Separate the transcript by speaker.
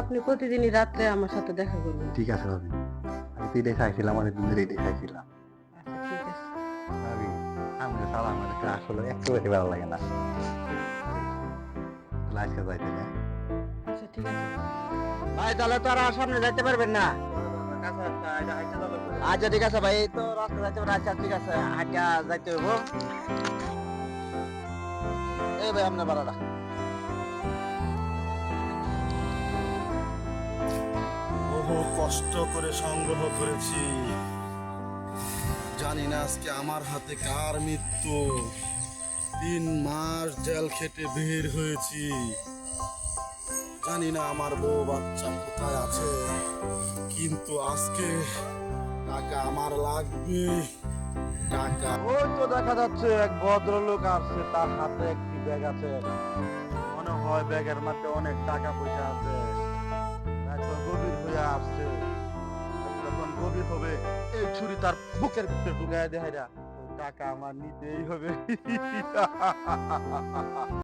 Speaker 1: আপনি প্রতিদিনই রাত্রে আমার সাথে দেখা করবেন।
Speaker 2: ঠিক আছে ভাবি। আমি তো এটাই চাইছিলাম অনেক দিন ধরে এটাই চাইছিলাম
Speaker 1: আচ্ছা ঠিক আছে।
Speaker 2: ভাবি আমি ছাড়া আমার কাছে আসলে একেবারে ভালো লাগে না। আজকে যাইতে
Speaker 1: আচ্ছা ঠিক আছে।
Speaker 3: ভাই তাহলে তো আর সামনে যাইতে পারবেন না। আচ্ছা ঠিক আছে ভাই তো রাস্তা যাইতে পারে আচ্ছা ঠিক আছে হাঁটা যাইতে হইব। এই ভাই আপনার ভাড়াটা।
Speaker 4: কষ্ট করে সংগ্রহ করেছি। জানি না আজকে আমার হাতে কার মৃত্যু। তিন মাস জেল খেটে বের হয়েছি। জানি না আমার বউ বাচ্চা কোথায় আছে। কিন্তু আজকে টাকা আমার লাগবে। টাকা।
Speaker 3: ওই তো দেখা যাচ্ছে এক ভদ্রলোক আসছে, তার হাতে একটি ব্যাগ আছে। মনে হয় ব্যাগের মধ্যে অনেক টাকা পয়সা আছে। হবে। এই ছুরি তার বুকের ভিতরে ঢুকায় দেয় না টাকা আমার নিতেই হবে।